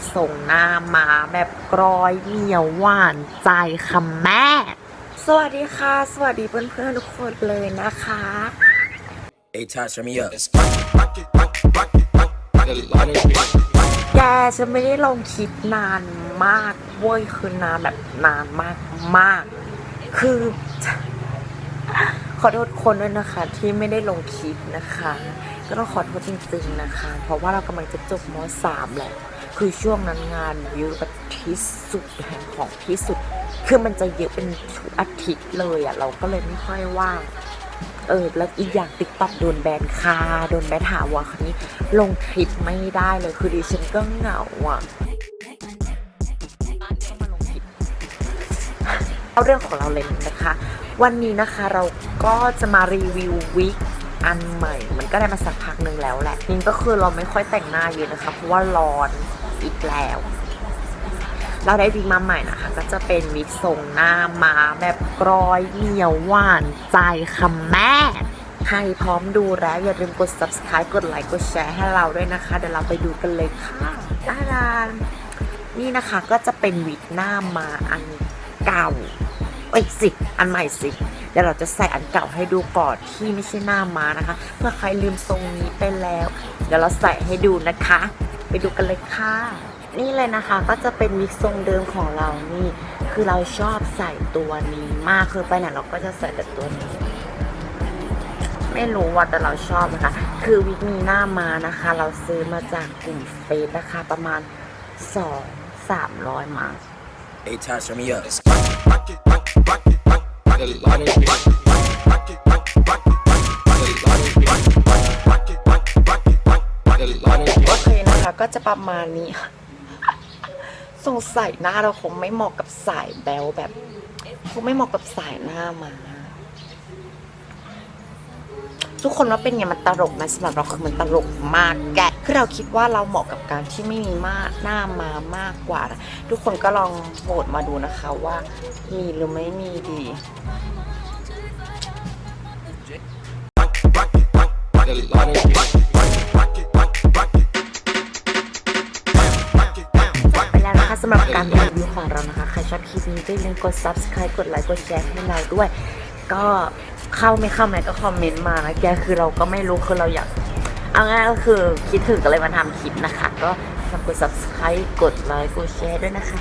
กทรงหน้ามาแบบกรอยเหนียวหวานใจคำแม่ สวัสดีค่ะ สวัสดีเพื่อนๆทุกคนเลยนะคะ Hey, Tosh, turn me up. แกฉันไม่ได้ลงคลิปนานมากเว้ยคือนานแบบนานมากมาก คือ ขอโทษคนด้วยนะคะ ที่ไม่ได้ลงคลิปนะคะ ก็ต้องขอโทษจริงๆนะคะ เพราะว่าเรากำลังจะจบม .3 แหละ คือช่วงนั้นงานเยอะแบบที่สุดแห่งของที่สุด คือมันจะเยอะเป็นชุดอาทิตย์เลยอะ่ะ เราก็เลยไม่ค่อยว่างเออแล้วอีกอย่างติ๊กต็อกโดนแบนค่ะโดนแบนหาวะคราวนี้ ลงคลิปไม่ได้เลยคือดิฉันก็เหงาอะต้องาเอาเรื่องของเราเลยนะคะ วันนี้นะคะเราก็จะมารีวิววิก อันใหม่ มันก็ได้มาสักพักหนึ่งแล้วแหละนี่ก็คือเราไม่ค่อยแต่งหน้าเยอะนะคะ เพราะว่าร้อนอีกแล้ว เราได้วิกมาใหม่นะคะ ก็จะเป็นวิกทรงหน้ามาแบบกรอยเหนียวหวานใจคำแม่ใครพร้อมดูแล้วอย่าลืมกด subscribe กดไลค์กดแชร์ให้เราด้วยนะคะ เดี๋ยวเราไปดูกันเลยค่ะดารานนี่นะคะก็จะเป็นวิกหน้ามาอันเก่าเอ้ยสิ อันใหม่สิ เดี๋ยวเราจะใส่อันเก่าให้ดูก่อนที่ไม่ใช่หน้ามานะคะ เพื่อใครลืมทรงนี้ไปแล้ว เดี๋ยวเราใส่ให้ดูนะคะ ไปดูกันเลยค่ะ นี่เลยนะคะก็จะเป็นวิกทรงเดิมของเรานี่ คือเราชอบใส่ตัวนี้มากคือไปไหนเราก็จะใส่แต่ตัวนี้ไม่รู้ว่าแต่เราชอบนะคะ คือวิกนี้หน้ามานะคะ เราซื้อมาจากกลุ่มเฟซนะคะประมาณสองสามร้อย โอเคนะคะก็จะประมาณนี้ สงสัยหน้าเราคงไม่เหมาะกับสายแบลแบบ คงไม่เหมาะกับสายหน้ามา ทุกคนว่าเป็นไงมันตลกไหมสำหรับเราคือมันตลกมากแกคือเราคิดว่าเราเหมาะกับการที่ไม่มีมากหน้ามามากกว่านะทุกคนก็ลองโหวตมาดูนะคะว่ามีหรือไม่มีดีไปแล้วนะคะสำหรับการรีวิวของเรานะคะ ใครชอบคลิปนี้ก็อย่าลืมกด subscribe กดไลค์กดแชร์ให้เราด้วย ก็เข้าไม่เข้าไหนก็คอมเมนต์มานะแกคือเราก็ไม่รู้คือเราอยาก เอาง่ายก็คือคิดถึงก็เลยมาทำคลิปนะคะ ก็ฝากกด subscribe กดไลค์กดแชร์ด้วยนะคะ